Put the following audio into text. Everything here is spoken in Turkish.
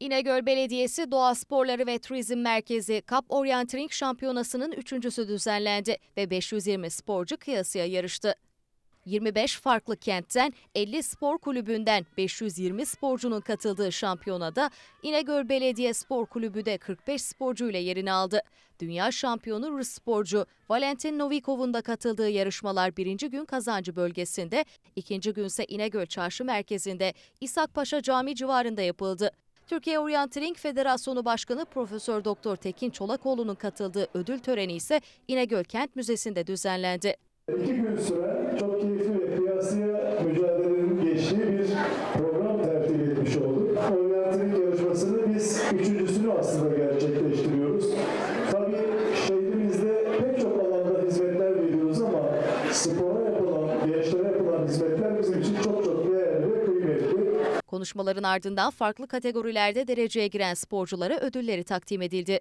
İnegöl Belediyesi Doğa Sporları ve Turizm Merkezi Cup Orienteering Şampiyonası'nın üçüncüsü düzenlendi ve 520 sporcu kıyasıya yarıştı. 25 farklı kentten 50 spor kulübünden 520 sporcunun katıldığı şampiyonada İnegöl Belediye Spor Kulübü de 45 sporcuyla yerini aldı. Dünya şampiyonu Rus sporcu Valentin Novikov'un da katıldığı yarışmalar birinci gün kazancı bölgesinde, ikinci günse İnegöl Çarşı Merkezi'nde İshak Paşa Camii civarında yapıldı. Türkiye Orienteering Federasyonu Başkanı Profesör Doktor Tekin Çolakoğlu'nun katıldığı ödül töreni ise İnegöl Kent Müzesi'nde düzenlendi. İki gün süren çok keyifli ve kıyasıya mücadelenin geçtiği bir program tertip etmiş olduk. Oryantrik yarışmasını biz üçüncüsünü aslında gerçekleştiriyoruz. Tabii şehrimizde pek çok alanda hizmetler veriyoruz ama spora yapılan, gençlere yapılan hizmetler bizim için çok çok değerli ve kıymetli. Konuşmaların ardından farklı kategorilerde dereceye giren sporculara ödülleri takdim edildi.